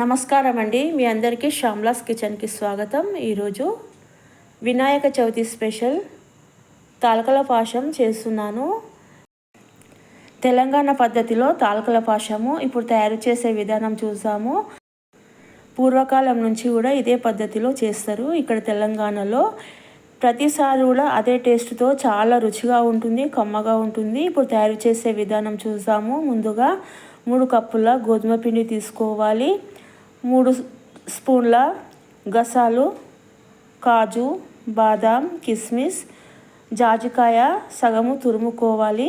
నమస్కారం అండి మీ అందరికీ శ్యామ్లాస్ కిచెన్కి స్వాగతం. ఈరోజు వినాయక చవితి స్పెషల్ తాలకల పాశం చేస్తున్నాను. తెలంగాణ పద్ధతిలో తాలకల పాశము ఇప్పుడు తయారు చేసే విధానం చూసాము. పూర్వకాలం నుంచి కూడా ఇదే పద్ధతిలో చేస్తారు. ఇక్కడ తెలంగాణలో ప్రతిసారి కూడా అదే టేస్ట్తో చాలా రుచిగా ఉంటుంది కమ్మగా ఉంటుంది. ఇప్పుడు తయారు చేసే విధానం చూసాము. ముందుగా మూడు కప్పుల గోధుమ పిండి తీసుకోవాలి. మూడు స్పూన్ల గసాలు కాజు బాదాం కిస్మిస్ జాజికాయ సగము తురుముకోవాలి.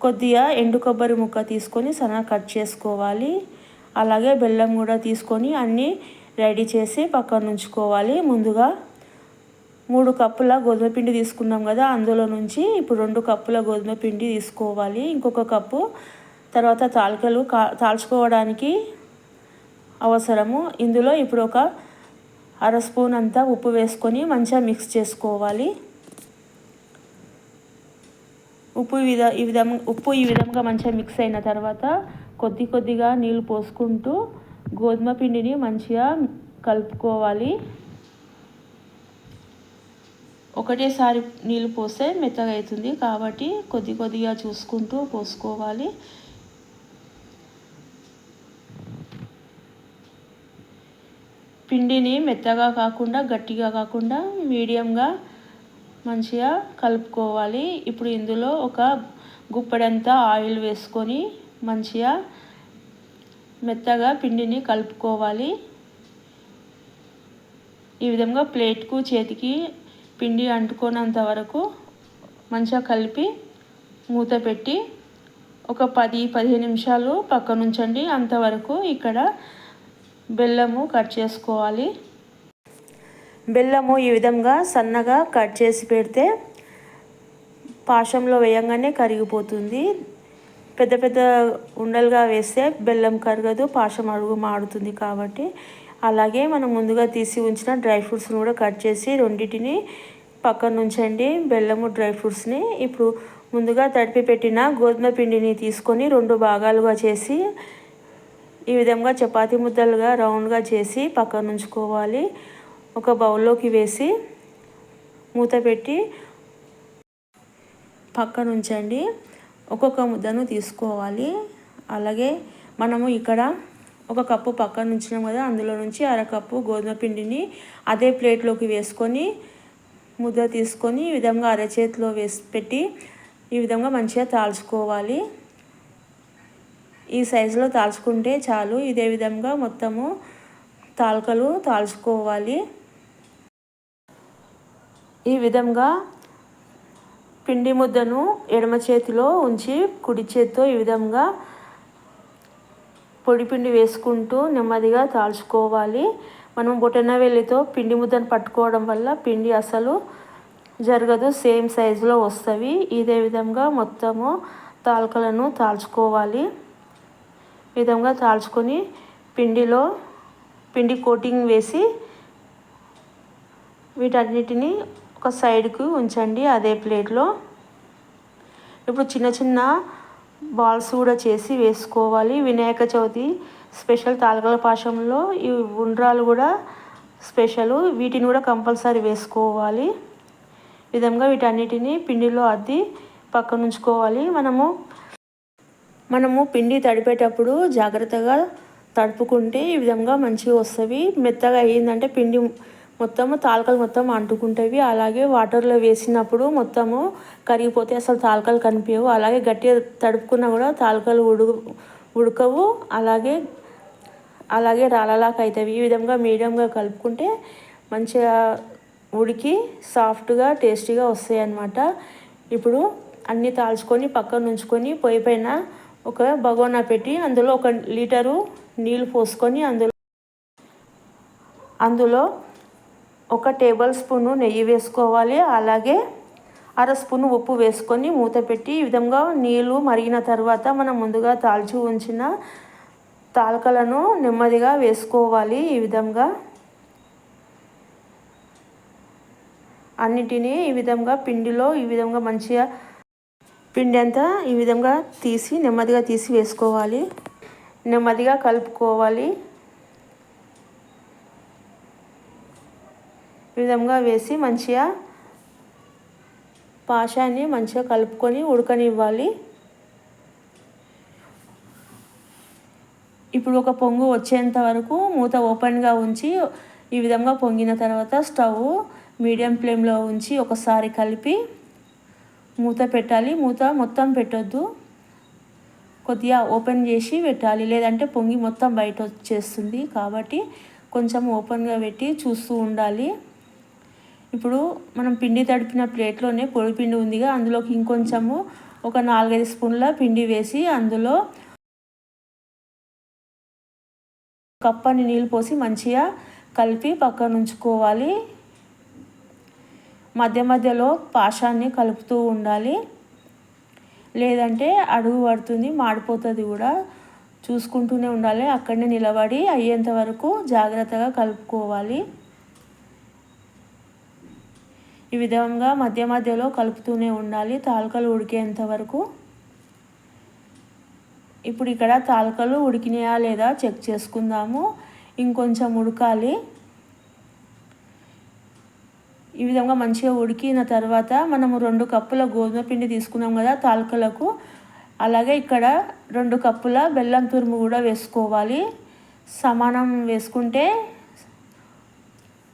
కొద్దిగా ఎండు కొబ్బరి ముక్క తీసుకొని సనా కట్ చేసుకోవాలి. అలాగే బెల్లం కూడా తీసుకొని అన్నీ రెడీ చేసి పక్కన ఉంచుకోవాలి. ముందుగా మూడు కప్పుల గోధుమ పిండి తీసుకున్నాం కదా అందులో నుంచి ఇప్పుడు రెండు కప్పుల గోధుమ పిండి తీసుకోవాలి. ఇంకొక కప్పు తర్వాత తాలికలు కా తాల్చుకోవడానికి అవసరము. ఇందులో ఇప్పుడు ఒక అర స్పూన్ అంతా ఉప్పు వేసుకొని మంచిగా మిక్స్ చేసుకోవాలి. ఉప్పు ఈ విధ ఈ విధంగా ఉప్పు ఈ విధంగా మంచిగా మిక్స్ అయిన తర్వాత కొద్ది కొద్దిగా నీళ్ళు పోసుకుంటూ గోధుమ పిండిని మంచిగా కలుపుకోవాలి. ఒకటేసారి నీళ్ళు పోస్తే మెత్తగా అవుతుంది కాబట్టి కొద్ది కొద్దిగా చూసుకుంటూ పోసుకోవాలి. పిండిని మెత్తగా కాకుండా గట్టిగా కాకుండా మీడియంగా మంచిగా కలుపుకోవాలి. ఇప్పుడు ఇందులో ఒక గుప్పెడంతా ఆయిల్ వేసుకొని మంచిగా మెత్తగా పిండిని కలుపుకోవాలి. ఈ విధంగా ప్లేట్కు చేతికి పిండి అంటుకోనంత వరకు మంచిగా కలిపి మూత పెట్టి ఒక పది పదిహేను నిమిషాలు పక్కనుంచండి. అంతవరకు ఇక్కడ బెల్లము కట్ చేసుకోవాలి. బెల్లము ఈ విధంగా సన్నగా కట్ చేసి పెడితే పాశంలో వేయంగానే కరిగిపోతుంది. పెద్ద పెద్ద ఉండలుగా వేస్తే బెల్లం కరగదు పాశం అడుగు మాడుతుంది కాబట్టి. అలాగే మనం ముందుగా తీసి ఉంచిన డ్రై ఫ్రూట్స్ని కూడా కట్ చేసి రెండింటిని పక్కన ఉంచండి. బెల్లము డ్రై ఫ్రూట్స్ని ఇప్పుడు ముందుగా తడిపి పెట్టిన గోధుమ పిండిని తీసుకొని రెండు భాగాలుగా చేసి ఈ విధంగా చపాతీ ముద్దలుగా రౌండ్గా చేసి పక్కన ఉంచుకోవాలి. ఒక బౌల్లోకి వేసి మూత పెట్టి పక్కన ఉంచండి. ఒక్కొక్క ముద్దను తీసుకోవాలి. అలాగే మనము ఇక్కడ ఒక కప్పు పక్కన ఉంచినాం కదా అందులో నుంచి అరకప్పు గోధుమ పిండిని అదే ప్లేట్లోకి వేసుకొని ముద్ద తీసుకొని ఈ విధంగా అరచేతిలో వేసి పెట్టి ఈ విధంగా మంచిగా తాల్చుకోవాలి. ఈ సైజులో తాల్చుకుంటే చాలు. ఇదే విధంగా మొత్తము తాల్కలు తాల్చుకోవాలి. ఈ విధంగా పిండి ముద్దను ఎడమ చేతిలో ఉంచి కుడి చేతితో ఈ విధంగా పొడి పిండి వేసుకుంటూ నెమ్మదిగా తాల్చుకోవాలి. మనం బొటన వెళ్ళితో పిండి ముద్దను పట్టుకోవడం వల్ల పిండి అసలు జరగదు. సేమ్ సైజులో వస్తుంది ఇదే విధంగా మొత్తము తాల్కలను తాల్చుకోవాలి. విధంగా తాల్చుకొని పిండిలో పిండి కోటింగ్ వేసి వీటన్నిటిని ఒక సైడ్కి ఉంచండి అదే ప్లేట్లో. ఇప్పుడు చిన్న చిన్న బాల్స్ కూడా చేసి వేసుకోవాలి. వినాయక చవితి స్పెషల్ తాలకల పాశంలో ఈ ఉండ్రాలు కూడా స్పెషల్. వీటిని కూడా కంపల్సరీ వేసుకోవాలి. విధంగా వీటన్నిటిని పిండిలో అద్ది పక్కనుంచుకోవాలి. మనము మనము పిండి తడిపేటప్పుడు జాగ్రత్తగా తడుపుకుంటే ఈ విధంగా మంచిగా వస్తుంది మెత్తగా అయ్యిందంటే పిండి మొత్తము తాలకలు మొత్తం అంటుకుంటవి. అలాగే వాటర్లో వేసినప్పుడు మొత్తము కరిగిపోతే అసలు తాలకలు కనిపించవు అలాగే గట్టిగా తడుపుకున్నా కూడా తాలకలు ఉడు ఉడకవు. అలాగే అలాగే రాళ్ళలాగా అవుతాయి ఈ విధంగా మీడియంగా కలుపుకుంటే మంచిగా ఉడికి సాఫ్ట్గా టేస్టీగా వస్తాయి అన్నమాట ఇప్పుడు అన్నీ తాల్చుకొని పక్కన ఉంచుకొని పొయ్యి పైన ఒక బగోనా పెట్టి అందులో ఒక లీటరు నీళ్ళు పోసుకొని అందులో అందులో ఒక టేబుల్ స్పూను నెయ్యి వేసుకోవాలి. అలాగే అర స్పూన్ ఉప్పు వేసుకొని మూత పెట్టి ఈ విధంగా నీళ్ళు మరిగిన తర్వాత మనం ముందుగా తాల్చి ఉంచిన తాలకలను నెమ్మదిగా వేసుకోవాలి. ఈ విధంగా అన్నిటినీ ఈ విధంగా పిండిలో ఈ విధంగా మంచిగా పిండి అంతా ఈ విధంగా తీసి నెమ్మదిగా తీసి వేసుకోవాలి. నెమ్మదిగా కలుపుకోవాలి. ఈ విధంగా వేసి మంచిగా పాషాన్ని మంచిగా కలుపుకొని ఉడకనివ్వాలి. ఇప్పుడు ఒక పొంగు వచ్చేంత వరకు మూత ఓపెన్గా ఉంచి ఈ విధంగా పొంగిన తర్వాత స్టవ్ మీడియం ఫ్లేమ్లో ఉంచి ఒకసారి కలిపి మూత పెట్టాలి. మూత మొత్తం పెట్టొద్దు. కొద్దిగా ఓపెన్ చేసి పెట్టాలి. లేదంటే పొంగి మొత్తం బయట వచ్చేస్తుంది. కాబట్టి కొంచెం ఓపెన్గా పెట్టి చూస్తూ ఉండాలి. ఇప్పుడు మనం పిండి తడిపిన ప్లేట్లోనే పొడి పిండి ఉందిగా. అందులోకి ఇంకొంచెము ఒక నాలుగైదు స్పూన్ల పిండి వేసి అందులో కప్పని నీళ్ళు పోసి మంచిగా కలిపి పక్కన ఉంచుకోవాలి. మధ్య మధ్యలో పాషాన్ని కలుపుతూ ఉండాలి. లేదంటే అడుగు పడుతుంది మాడిపోతుంది కూడా. చూసుకుంటూనే ఉండాలి. అక్కడనే నిలబడి అయ్యేంత వరకు జాగ్రత్తగా కలుపుకోవాలి. ఈ విధంగా మధ్య మధ్యలో కలుపుతూనే ఉండాలి. తాలకలు ఉడికేంత వరకు. ఇప్పుడు ఇక్కడ తాలకలు ఉడికినాయా లేదా చెక్ చేసుకుందాము. ఇంకొంచెం ఉడకాలి. ఈ విధంగా మంచిగా ఉడికిన తర్వాత మనము రెండు కప్పుల గోధుమ పిండి తీసుకున్నాం కదా తాలకలకు. అలాగే ఇక్కడ రెండు కప్పుల బెల్లం తురుము కూడా వేసుకోవాలి. సమానం వేసుకుంటే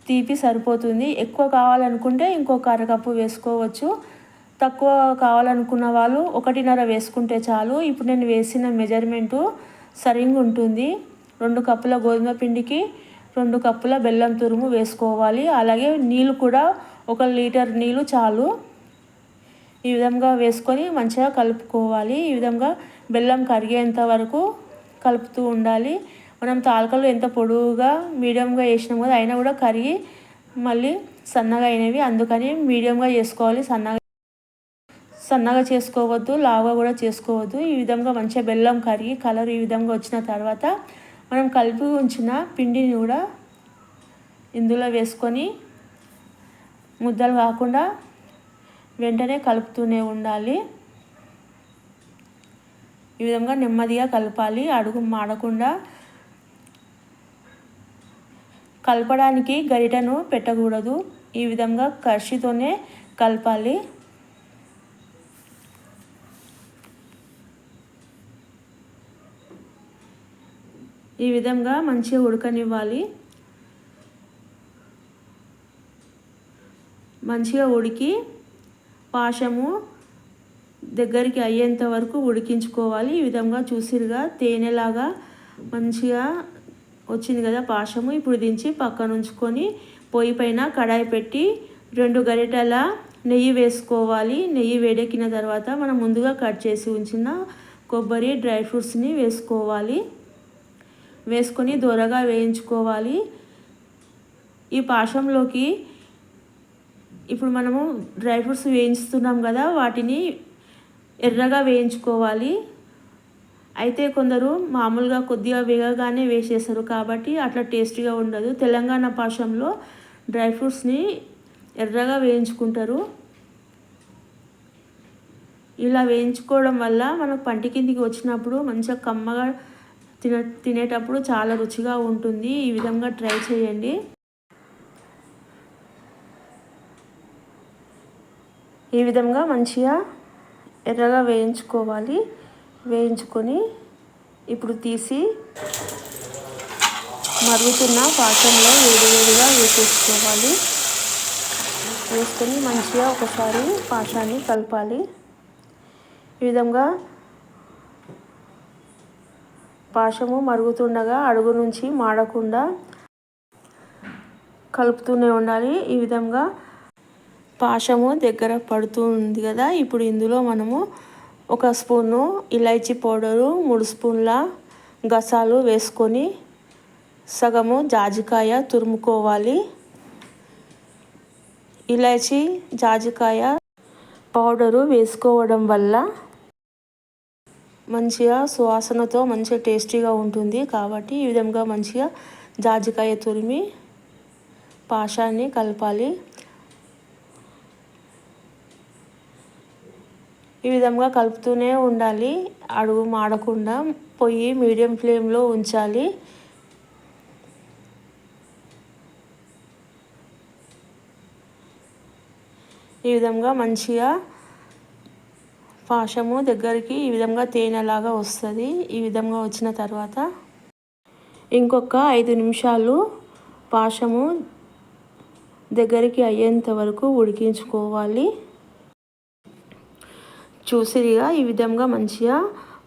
తీపి సరిపోతుంది. ఎక్కువ కావాలనుకుంటే ఇంకొక అరకప్పు వేసుకోవచ్చు. తక్కువ కావాలనుకున్న వాళ్ళు ఒకటిన్నర వేసుకుంటే చాలు. ఇప్పుడు నేను వేసిన మెజర్మెంటు సరిగ్గా ఉంటుంది. రెండు కప్పుల గోధుమ పిండికి రెండు కప్పుల బెల్లం తురుము వేసుకోవాలి. అలాగే నీళ్ళు కూడా ఒక లీటర్ నీళ్ళు చాలు. ఈ విధంగా వేసుకొని మంచిగా కలుపుకోవాలి. ఈ విధంగా బెల్లం కరిగేంత వరకు కలుపుతూ ఉండాలి. మనం తాలకలు ఎంత పొడవుగా మీడియంగా వేసినాం కదా అయినా కూడా కరిగి మళ్ళీ సన్నగా అయినవి. అందుకని మీడియంగా చేసుకోవాలి సన్నగా సన్నగా చేసుకోవద్దు లావుగా కూడా చేసుకోవద్దు. ఈ విధంగా మంచిగా బెల్లం కరిగి కలర్ ఈ విధంగా వచ్చిన తర్వాత మనం కలిపి ఉంచిన పిండిని కూడా ఇందులో వేసుకొని ముద్దలు కాకుండా వెంటనే కలుపుతూనే ఉండాలి. ఈ విధంగా నెమ్మదిగా కలపాలి. అడుగు మాడకుండా కలపడానికి గరిటను పెట్టకూడదు. ఈ విధంగా కర్షితోనే కలపాలి. ఈ విధంగా మంచిగా ఉడకనివ్వాలి. మంచిగా ఉడికి పాశము దగ్గరికి అయ్యేంత వరకు ఉడికించుకోవాలి. ఈ విధంగా చూసిరుగా తేనెలాగా మంచిగా వచ్చింది కదా పాశము. ఇప్పుడు దించి పక్కన ఉంచుకొని పొయ్యి పైన కడాయి పెట్టి రెండు గరిటెల నెయ్యి వేసుకోవాలి. నెయ్యి వేడెక్కిన తర్వాత మనం ముందుగా కట్ చేసి ఉంచిన కొబ్బరి డ్రై ఫ్రూట్స్ని వేసుకోవాలి. వేసుకొని దూరగా వేయించుకోవాలి. ఈ పాశంలోకి ఇప్పుడు మనము డ్రై ఫ్రూట్స్ వేయించుతున్నాం కదా వాటిని ఎర్రగా వేయించుకోవాలి. అయితే కొందరు మామూలుగా కొద్దిగా వేగగానే వేసేస్తారు కాబట్టి అట్లా టేస్టీగా ఉండదు. తెలంగాణ పాశంలో డ్రై ఫ్రూట్స్ని ఎర్రగా వేయించుకుంటారు. ఇలా వేయించుకోవడం వల్ల మనకు పంటి కిందికి వచ్చినప్పుడు మంచిగా కమ్మగా తిన తినేటప్పుడు చాలా రుచిగా ఉంటుంది. ఈ విధంగా ట్రై చేయండి. ఈ విధంగా మంచిగా ఎర్రగా వేయించుకోవాలి. వేయించుకొని ఇప్పుడు తీసి మరుగుతున్న పాత్రలో వేడివేడిగా వేసేసుకోవాలి. వేసుకొని మంచిగా ఒకసారి పాత్రాన్ని కలపాలి. ఈ విధంగా పాశము మరుగుతుండగా అడుగు నుంచి మాడకుండా కలుపుతూనే ఉండాలి. ఈ విధంగా పాశము దగ్గర పడుతూ ఉంది కదా. ఇప్పుడు ఇందులో మనము ఒక స్పూను ఇలైచి పౌడరు మూడు స్పూన్ల గసాలు వేసుకొని సగము జాజికాయ తురుముకోవాలి. ఇలాచి జాజికాయ పౌడరు వేసుకోవడం వల్ల మంచిగా సువాసనతో మంచిగా టేస్టీగా ఉంటుంది కాబట్టి ఈ విధంగా మంచిగా జాజికాయ తురిమి పాషాన్ని కలపాలి. ఈ విధంగా కలుపుతూనే ఉండాలి. అడుగు మాడకుండా పొయ్యి మీడియం ఫ్లేమ్లో ఉంచాలి. ఈ విధంగా మంచిగా పాశము దగ్గరికి ఈ విధంగా తేనెలాగా వస్తుంది. ఈ విధంగా వచ్చిన తర్వాత ఇంకొక ఐదు నిమిషాలు పాశము దగ్గరికి అయ్యేంత వరకు ఉడికించుకోవాలి. చూసిరిగా ఈ విధంగా మంచిగా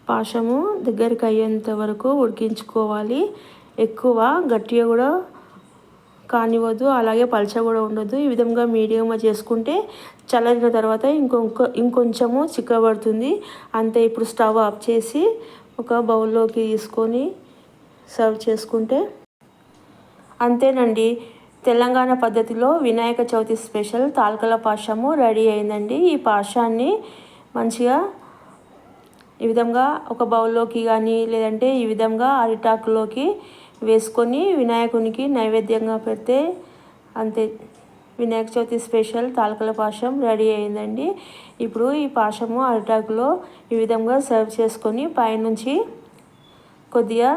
పాశము దగ్గరికి అయ్యేంత వరకు ఉడికించుకోవాలి. ఎక్కువ గట్టిగా కూడా కానివ్వద్దు అలాగే పలచ కూడా ఉండదు. ఈ విధంగా మీడియంగా చేసుకుంటే చల్లారిన తర్వాత ఇంకొక ఇంకొంచెము చిక్కబడుతుంది. అంతే ఇప్పుడు స్టవ్ ఆఫ్ చేసి ఒక బౌల్లోకి తీసుకొని సర్వ్ చేసుకుంటే అంతేనండి. తెలంగాణ పద్ధతిలో వినాయక చవితి స్పెషల్ తాల్కల పాషము రెడీ అయిందండి. ఈ పాషాన్ని మంచిగా ఈ విధంగా ఒక బౌల్లోకి కానీ లేదంటే ఈ విధంగా అరిటాకులోకి వేసుకొని వినాయకునికి నైవేద్యంగా పెడితే అంతే. వినాయక చవితి స్పెషల్ తాలకల పాశం రెడీ అయిందండి. ఇప్పుడు ఈ పాశము అరిటాకులో ఈ విధంగా సర్వ్ చేసుకొని పైనుంచి కొద్దిగా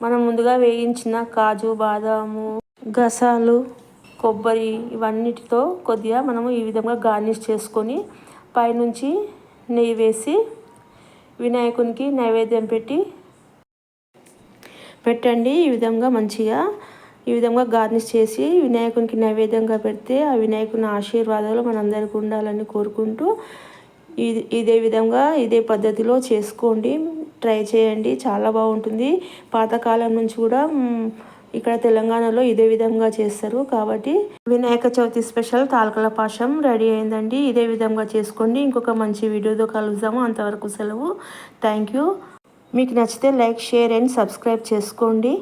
మనం ముందుగా వేయించిన కాజు బాదాము గసాలు కొబ్బరి ఇవన్నిటితో కొద్దిగా మనము ఈ విధంగా గార్నిష్ చేసుకొని పైనుంచి నెయ్యి వేసి వినాయకునికి నైవేద్యం పెట్టి పెట్టండి. ఈ విధంగా మంచిగా ఈ విధంగా గార్నిష్ చేసి వినాయకునికి నైవేద్యంగా పెడితే ఆ వినాయకుని ఆశీర్వాదాలు మనందరికీ ఉండాలని కోరుకుంటూ ఇది ఇదే విధంగా ఇదే పద్ధతిలో చేసుకోండి. ట్రై చేయండి. చాలా బాగుంటుంది. పాతకాలం నుంచి కూడా ఇక్కడ తెలంగాణలో ఇదే విధంగా చేస్తారు. కాబట్టి వినాయక చవితి స్పెషల్ తాలకల పాశం రెడీ అయిందండి. ఇదే విధంగా చేసుకోండి. ఇంకొక మంచి వీడియోతో కలుద్దాము. అంతవరకు సెలవు. Thank you. మీకు నచ్చితే లైక్ షేర్ అండ్ సబ్స్క్రైబ్ చేసుకోండి.